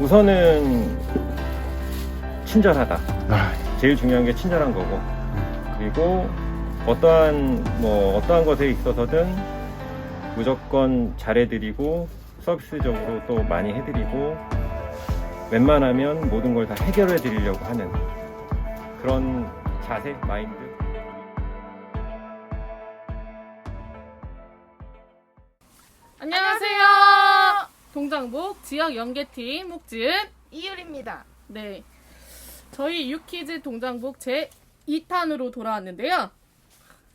우선은 친절하다. 아, 제일 중요한 게 친절한 거고. 그리고 어떠한 뭐 어떠한 것에 있어서든 무조건 잘해드리고 서비스적으로 또 많이 해드리고 웬만하면 모든 걸 다 해결해 드리려고 하는 그런 자세, 마인드. 안녕하세요. 동장북 지역 연계팀 목지은. 이율입니다. 네. 저희 유키즈 동장북 제 2탄으로 돌아왔는데요.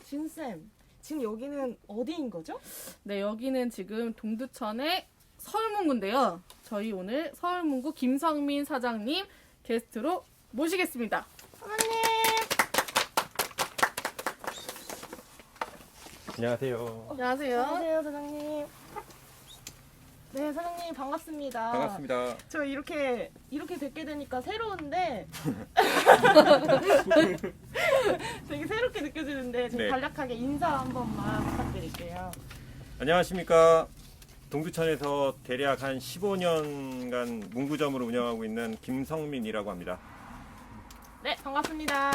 진쌤, 지금 여기는 어디인 거죠? 네, 여기는 지금 동두천의 서울문구인데요. 저희 오늘 서울문구 김성민 사장님 게스트로 모시겠습니다. 사장님. 안녕하세요. 안녕하세요. 안녕하세요, 사장님. 네, 사장님 반갑습니다. 반갑습니다. 저 이렇게 이렇게 뵙게 되니까 새로운데 되게 새롭게 느껴지는데 좀 네. 간략하게 인사 한 번만 부탁드릴게요. 안녕하십니까. 동두천에서 대략 한 15년간 문구점으로 운영하고 있는 김성민이라고 합니다. 네, 반갑습니다.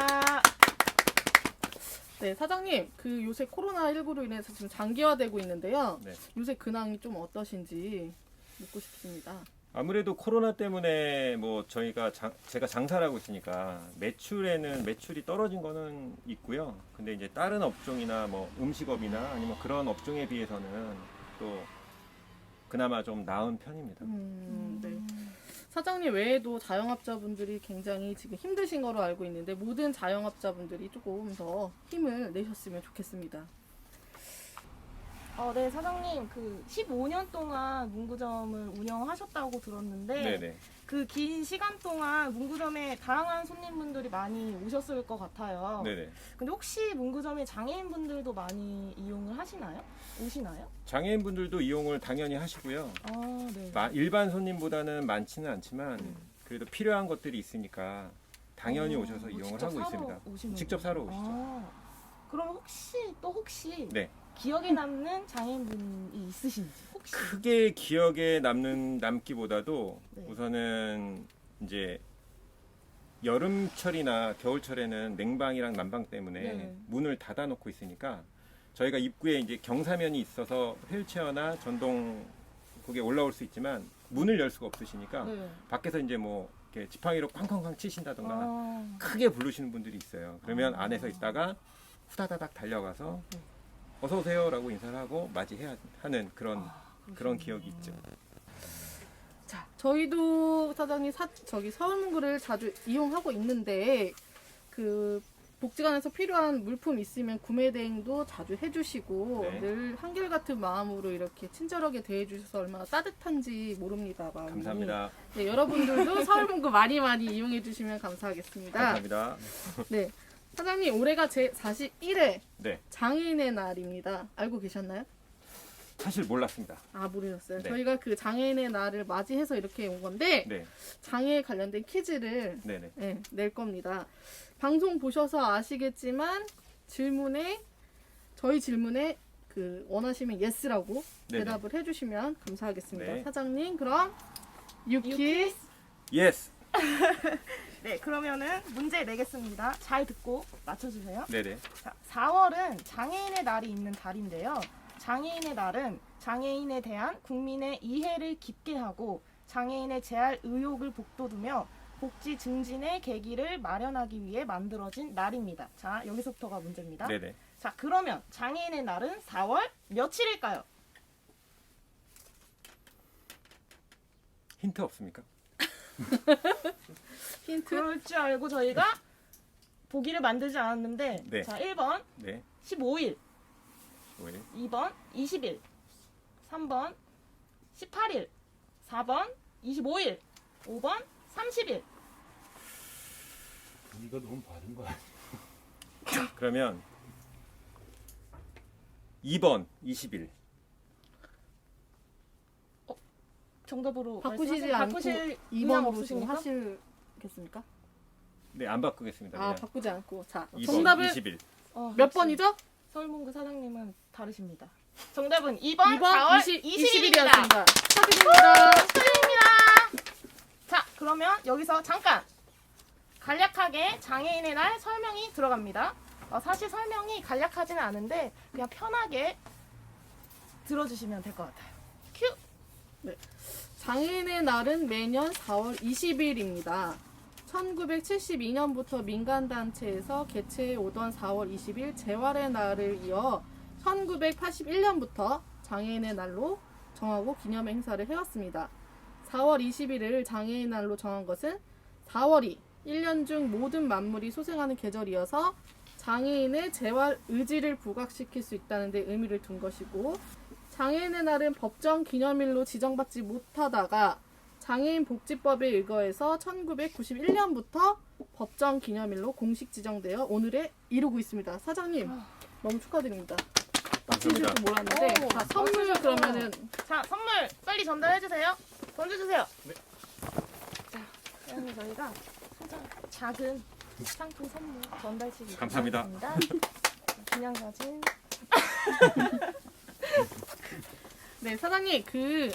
네, 사장님. 그 요새 코로나19로 인해서 지금 장기화되고 있는데요. 네. 요새 근황이 좀 어떠신지 묻고 싶습니다. 아무래도 코로나 때문에 뭐 저희가 장- 제가 장사를 하고 있으니까 매출에는 매출이 떨어진 거는 있고요. 근데 이제 다른 업종이나 뭐 음식업이나 아니면 그런 업종에 비해서는 또 그나마 좀 나은 편입니다. 음, 네. 사장님 외에도 자영업자분들이 굉장히 지금 힘드신 거로 알고 있는데 모든 자영업자분들이 조금 더 힘을 내셨으면 좋겠습니다. 어, 네, 사장님 그 15년 동안 문구점을 운영하셨다고 들었는데 네네. 그 긴 시간 동안 문구점에 다양한 손님분들이 많이 오셨을 것 같아요. 네네. 근데 혹시 문구점에 장애인분들도 많이 이용을 하시나요? 오시나요? 장애인분들도 이용을 당연히 하시고요. 아, 네. 마- 일반 손님보다는 많지는 않지만 음. 그래도 필요한 것들이 있으니까 당연히 어, 오셔서 이용을 직접 하고 사러 있습니다. 오시는구나. 직접 사러 오시죠. 아, 그럼 혹시 또 혹시 네. 기억에 남는 장애인분이 있으신지 혹시 크게 기억에 남는 남기보다도 네. 우선은 이제 여름철이나 겨울철에는 냉방이랑 난방 때문에 네. 문을 닫아 놓고 있으니까 저희가 입구에 이제 경사면이 있어서 휠체어나 전동 그게 올라올 수 있지만 문을 열 수가 없으시니까 네. 밖에서 이제 뭐 이렇게 지팡이로 쾅쾅쾅 치신다던가 아, 크게 부르시는 분들이 있어요. 그러면 아. 안에서 있다가 후다다닥 달려가서 네. 어서 오세요라고 인사를 하고 맞이해야 하는 그런 아, 그런. 기억이 있죠. 자, 저희도 사장님 사, 저기 서울문구를 자주 이용하고 있는데 그 복지관에서 필요한 물품 있으면 구매 대행도 자주 해주시고 네. 늘 한결같은 마음으로 이렇게 친절하게 대해주셔서 얼마나 따뜻한지 모릅니다. 마음이. 감사합니다. 네, 여러분들도 서울문구 많이 많이 이용해 주시면 감사하겠습니다. 감사합니다. 네. 사장님, 올해가 제 41회 네, 장애인의 날입니다. 알고 계셨나요? 사실 몰랐습니다. 아, 모르셨어요. 네. 저희가 그 장애인의 날을 맞이해서 이렇게 온 건데, 네, 장애에 관련된 퀴즈를 네, 네. 네, 낼 겁니다. 방송 보셔서 아시겠지만, 질문에, 저희 질문에 그 원하시면 예스라고 네 네. 대답을 해주시면 감사하겠습니다. 네. 사장님, 그럼 유키. 예스. 네, 그러면은 문제 내겠습니다. 잘 듣고 맞춰주세요. 네, 네. 자, 4월은 장애인의 날이 있는 달인데요. 장애인의 날은 장애인에 대한 국민의 이해를 깊게 하고 장애인의 재활 의욕을 북돋우며 복지 증진의 계기를 마련하기 위해 만들어진 날입니다. 자, 여기서부터가 문제입니다. 네, 네. 자, 그러면 장애인의 날은 4월 며칠일까요? 힌트 없습니까? 힌트. 그럴 줄 알고 저희가 보기를 만들지 않았는데 네. 자, 1번 네. 15일, 5일. 2번 20일, 3번 18일, 4번 25일, 5번 30일. 이거 너무 바른 거 아니야? 그러면 2번 20일. 정답으로 바꾸시지 말씀하세요. 않고 바꾸실 2번으로 의향 지금 없으십니까? 하시겠습니까? 네, 안 바꾸겠습니다. 아, 그냥 바꾸지 않고. 자, 2번 정답을 20일. 어, 몇 역시 번이죠? 서울문구 사장님은 다르십니다. 정답은 2번, 2번 4월 20, 20일입니다. 20일이었습니다. 축하드립니다. 축하드립니다. 그러면 여기서 잠깐 간략하게 장애인의 날 설명이 들어갑니다. 어, 사실 설명이 간략하지는 않은데 그냥 편하게 들어주시면 될 것 같아요. 큐. 장애인의 날은 매년 4월 20일입니다. 1972년부터 민간단체에서 개최해 오던 4월 20일 재활의 날을 이어 1981년부터 장애인의 날로 정하고 기념 행사를 해왔습니다. 4월 20일을 장애인 날로 정한 것은 4월이 1년 중 모든 만물이 소생하는 계절이어서 장애인의 재활 의지를 부각시킬 수 있다는 데 의미를 둔 것이고 장애인의 날은 법정 기념일로 지정받지 못하다가 장애인 복지법에 의거해서 1991년부터 법정 기념일로 공식 지정되어 오늘에 이루고 있습니다. 사장님 너무 축하드립니다. 맞추실 줄 몰랐는데 오, 자, 선물. 그러면은 자, 선물 빨리 전달해 주세요. 던져 주세요. 자, 그러면 저희가 가장 작은 상품 선물 전달식이 감사합니다. 기념사진. 네 사장님 그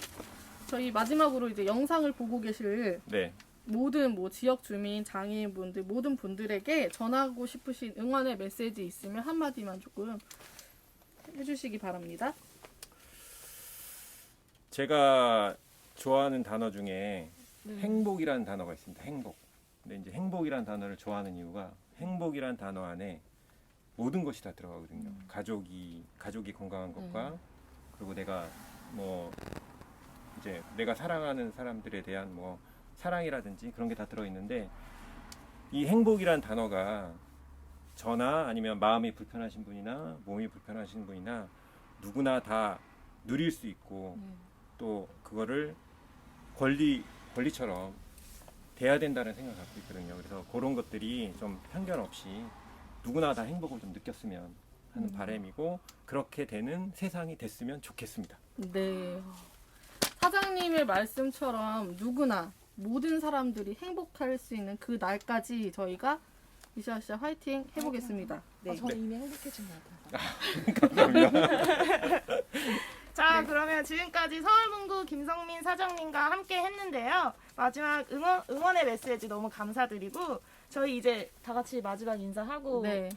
저희 마지막으로 이제 영상을 보고 계실 네. 모든 뭐 지역 주민 장애인분들 모든 분들에게 전하고 싶으신 응원의 메시지 있으면 한마디만 조금 해주시기 바랍니다. 제가 좋아하는 단어 중에 네. 행복이라는 단어가 있습니다. 행복. 근데 이제 행복이라는 단어를 좋아하는 이유가 행복이라는 단어 안에 모든 것이 다 들어가거든요. 가족이 가족이 건강한 것과 그리고 내가 뭐 이제 내가 사랑하는 사람들에 대한 뭐 사랑이라든지 그런 게 다 들어 있는데 이 행복이라는 단어가 저나 아니면 마음이 불편하신 분이나 몸이 불편하신 분이나 누구나 다 누릴 수 있고 또 그거를 권리 권리처럼 돼야 된다는 생각을 갖고 있거든요. 그래서 그런 것들이 좀 편견 없이 누구나 다 행복을 좀 느꼈으면 하는 바람이고 그렇게 되는 세상이 됐으면 좋겠습니다. 네. 사장님의 말씀처럼 누구나 모든 사람들이 행복할 수 있는 그 날까지 저희가 이샤샤 화이팅 해보겠습니다. 네. 아, 저는 이미 행복해진 것 같아요. 자, 그러면 지금까지 서울문구 김성민 사장님과 함께 했는데요. 마지막 응원, 응원의 메시지 너무 감사드리고, 저희 이제 다 같이 마지막 인사하고 네.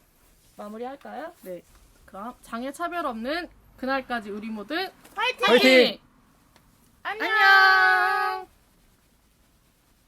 마무리할까요? 네. 그럼 장애 차별 없는 그날까지 우리 모두! 화이팅! 안녕! 안녕!